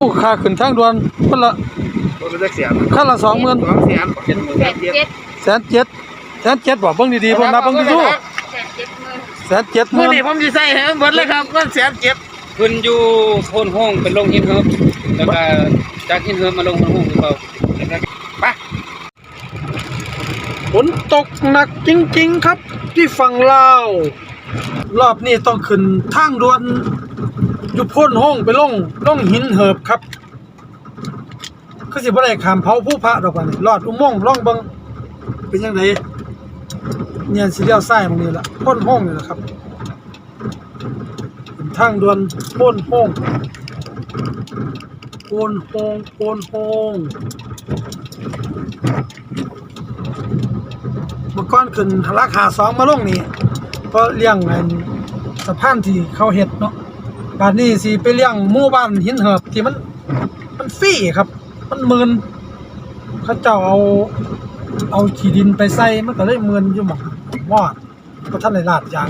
ผู้ค่าขึ้นทางด่วนคนละรถมันจะเสียนคันละสองหมื่นสองเสียนเจ็ดหมื่นแปดเจ็ดเจ็ดแสนเจ็ดแสนเจ็ดบอกเบิ่งดีๆเบิ่งนับเบิ่งดีแปดเจ็ดหมื่นๆแสนเจ็ดหมื่มื่อนนี้ผมจะใส่ให้มันเบิดเลยครับเงินแสนเจ็ดขึ้นอยู่โพนห้องเป็นลงหินเฮิบแล้วก็จากหินเฮิบมาลงโพนห้องคือเขาแล้วก็ไปฝนตกหนักจริง ๆ ครับ ที่ฝั่งลาวรอบนี้ต้องขึ้นทางด่วน อยู่พ้นห้องไปล่องล่องหินเหิบครับก็สิบ่ได้ขามเผาผู้พระดอกว่านี่ลอดอุโมงค์ล่องเบิ่งเป็นจังไดเนี่ยสิเลี้ยวซ้ายตรงนี้ล่ะพ้นห้องนี่ล่ะครับทางด่วนพ้นห้องพ้นห้องพ้นห้องเมื่อก่อนขึ้นราคาสองมาลงนี่เพราะเลี้ยงอันสะพานที่เขาเฮ็ดเนาะ บาดนี้สิไปเลี้ยงหมู่บ้านหินเหิบที่มันมันฟรีครับ มันหมื่นเขาเจ้าเอาเอาขี้ดินไปใส่มันก็เลยหมื่นอยู่หม่องวอดบ่ทันได้ลาดยาง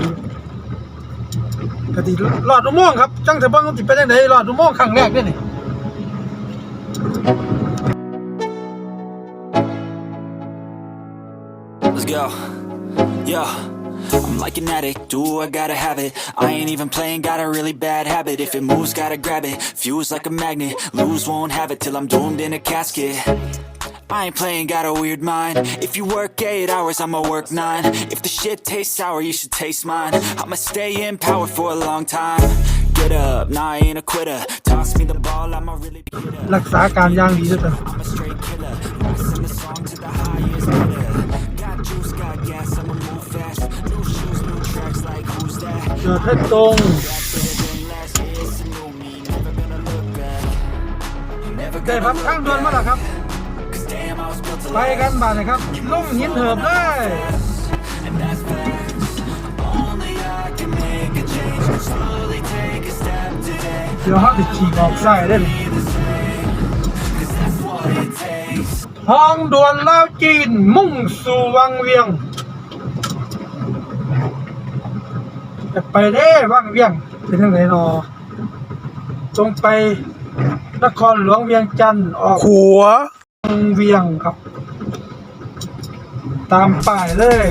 ก็สิรอดอุโมงค์ครับจังแต่บิ่งว่าสิเป็นจังไดรอดอุโมงค์ครั้งแรกเด้นี่ Let's go. Yo. I'm like an addict, do I gotta have it I ain't even playing, got a really bad habit If it moves, gotta grab it, fuse like a magnet Lose, won't have it till I'm doomed in a casket I ain't playing, got a weird mind If you work 8 hours, I'ma work 9 If the shit tastes sour, you should taste mine I'ma stay in power for a long time Get up, nah I ain't a quitter Toss me the ball, I'ma really be hitter รักษาการอย่างดีด้วยกัน I'm a straight killer. Rising the song to the highest จอท thất công đây bắn thang luôn mất หร่ครับไปกันบาดนะครับลุ่มหินเหิบได้เดี๋ยวฮัาติดขี่ออกใส่ได้ห้องดวนเล่วจีนมุ่งสู่วังเวียง จะไปเด้วังเวียงเป็นยังไงนอตรงไปนครหลวงเวียงจันทร์ออกขัววังเวียงครับ ตามป้ายเลย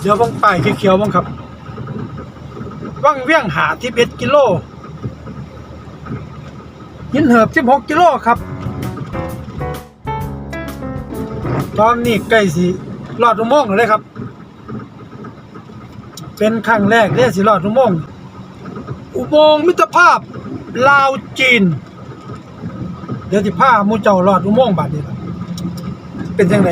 เดี๋ยวเบังป้ายเขียวๆบ้างครับ วังเวียงหาที่เอ็ดกิโลหินเหิบสิบหกกิโลครับ ตอนนี้ใกล้สิรอดอุโมงค์เลยครับ เป็นครั้งแรกเนี่ยสิรอดอุโมงค์อุโมงค์มิตรภาพลาวจีน เดี๋ยวสิพามูเจ้ารอดอุโมงค์บัดนี้เป็นจังได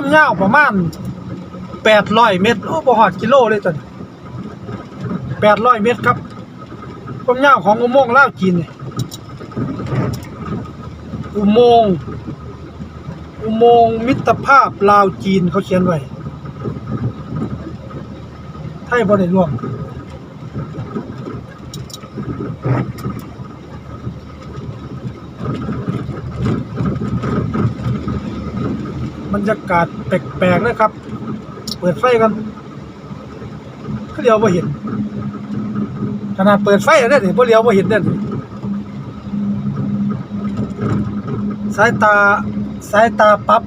ความยาวประมาณ800เมตรโอ้บ่ฮอดกิโลเลยตัวนี้800เมตรครับความยาวของอุโมงค์ลาวจีนอุโมงค์อุโมงค์มิตรภาพลาวจีนเขาเขียนไว้ไทยบ่ได้ร่วม บรรยากาศแปลกๆนะครับ เปิดไฟกันก็เลี้ยวบ่เห็น ขนาดเปิดไฟแล้วเนี่ยบ่เลี้ยวบ่เห็นเด่นสายตาสายตาปรับ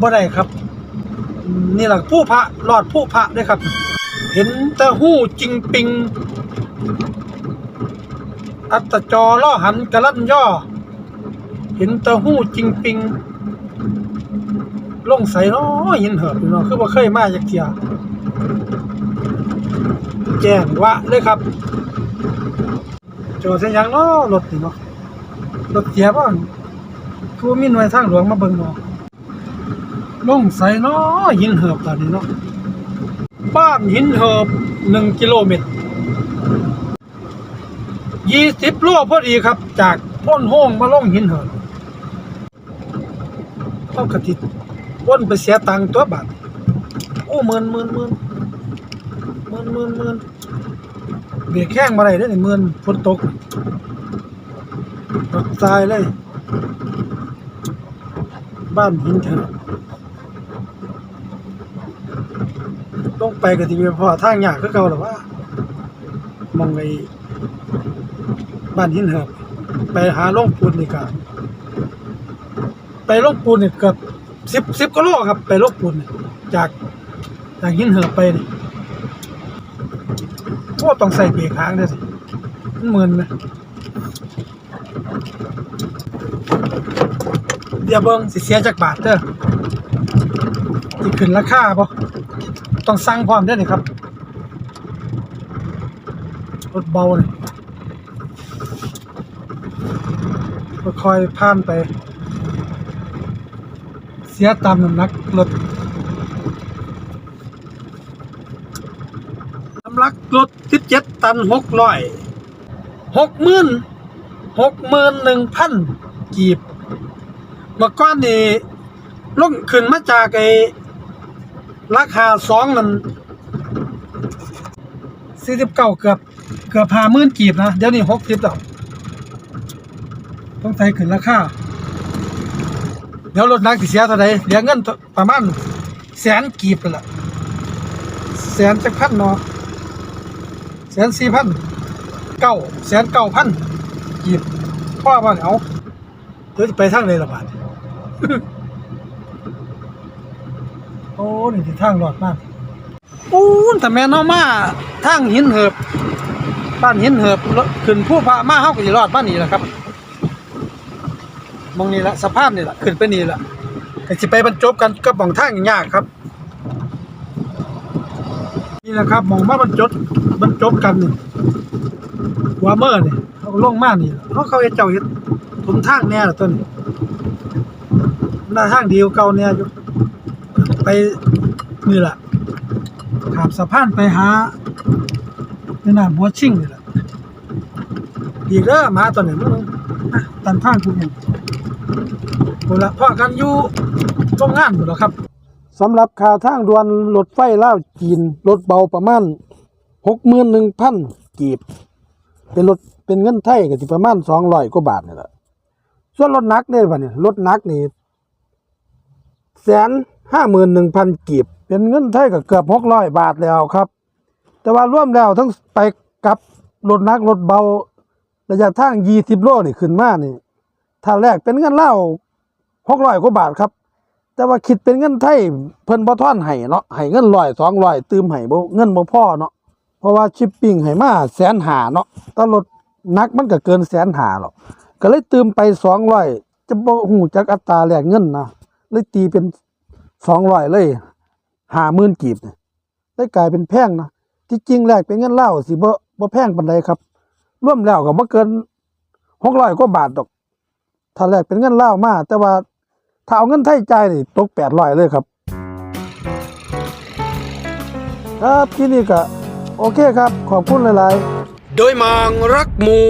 บ่ได้ครับ นี่แหละผู้พระรอดผู้พระด้วยครับ เห็นแต่หู้จริงปิง อัตจอล่อหันกระลั่นย่อ เห็นแต่หู้จริงปิง ลงใส่เนาะหินเหิบอยู่เนาะคือบ่เคยมาจักเที่ยแจ้งว่าเลยครับจอดเส้นหยังเนาะรถนี่เนาะรถเสียบ่คือมีหน่วยทางหลวงมาเบิ่งเนาะลงใส่เนาะหินเหิบตอนนี้เนาะบ้านหินเหิบ1กิโลเมตร20โลพอดีครับ จากพ้นโฮงมาล่องหินเหิบเท่ากับที่ วนไปเสียตังค์ตัวบาทโอ้หมื่นหมื่นหมื่นหมื่นหมื่นหมื่นเบรกแข้งมาได้เด้อนี่หมื่นฝนตกตกทรายเลย บ้านหินเถอะลงไปก็สิไปพอทางยากคือเก่าหรือว่ามองไอ้บ้านหินเหิบไปหาล่องปูนนี่ก็ไปล่องปูนนี่เกือบ สิบสิบกิโลครับ ไปลงปูนนี่จากจากหินเหิบไปนี่โอ้ต้องใส่เบรกค้างด้อสิมันมึนไหมเดี๋ยวเบิ่งสิเสียจักบาทเด้อสิขึ้นราคาบ่ต้องสั่งพร้อมเด้อนี่ครับรถเบาเลยค่อยๆผ่านไป เสียตามน้ำหนักรถน้ำหนักรถสิบเจ็ดตันหกร้อยหกหมื่นหกหมื่นหนึ่งพันกีบเมื่อก่อนนี่ลงขึ้นมาจากไอ้ราคาสองมันสี่สิบเก้าเกือบเกือบห้าหมื่นกีบนะ เดี๋ยวนี้หกสิบแล้วต้องใส่ขึ้นราคา ดี๋ยวรถนักสิเสียเท่าใดเหลือเงินประมาณแสนกีบไปละแสนจักพันเนาะแสนสี่พันเก้าแสนเก้าพันกีบพ่อว่าเอาเดี๋ยวจะไปทางไหนละบาทโอ้นี่ที่ทางรอดมากปูนแต่แม่นเอามาทางหินเหิบบ้านหินเหิบขึ้นผู้พระมาเฮาก็สิรอดบ้านนี้แหละครับ มองนี่ละสะพานนี่ละขึ้นไปนี่ละก็สิไปบรรจบกันกับหม่องทางยากครับ นี่แหละครับมองมาบรรจบบรรจบกันนี่หัวเมื่อนี่เขาลงมากนี่ล่ะเขาเขาเฮ็ดเจ้าเฮ็ดถมทางแน่ละต้นหน้าทางเดียวเก่าแน่อยู่ไปนี่แหละขามสะพานไปหาแม่น้ำหัวชิงนี่แหละดีเด้อมาตัวนี้มันอะตันทางกูเอง โหละพ่อกันอยู่โรงงานหมดแล้วครับสำหรับค่าทางด่วนรถไฟล่าวจีนรถเบาประมาณ61,000กีบ เป็นรถเป็นเงินไทยก็สิประมาณ200กว่าบาทนี่แหละส่วนรถหนักเนี่ยบัดนี้รถหนักนี่แสนห้าหมื่นหนึ่งพันกีบ เป็นเงินไทยก็เกือบหกร้อยบาทแล้วครับ แต่ว่ารวมแล้วทั้งไปกับรถหนักรถเบาระยะทางยี่สิบโลนี่ขึ้นมานี่ ถ้าแรกเป็นเงินเล่าหกร้อยกว่าบาทครับ แต่ว่าคิดเป็นเงินไทยเพิ่นบ่ท่อนให้เนาะให้เงินร้อยสองร้อยตืมให้บ่เงินบ่พอเนาะเพราะว่าชิปปิ้งให้มาแสนหาเนาะต่รถหนักมันก็เกินแสนหาหรอกก็เลยตืมไปสองร้อยจะบ่หูจักอัตราแลกเงินนะเลยตีเป็นสองร้อยเลยห้าหมื่นกีบเนี่ยได้กลายเป็นแพงนะที่จริงแรกเป็นเงินเล่าสิบ่บ่แพงปานใดครับร่วมแล้วก็บ่เกินหกร้อยกว่าบาทดอก ถ้าแรกเป็นเงินเล่าวมาแต่ว่าถ้าเอาเงินไทยจ่ายนี่ตกแปดร้อยเลยครับ ครับที่นี่ก็โอเคครับ ขอบคุณหลาย ๆ โดยมางรักหมู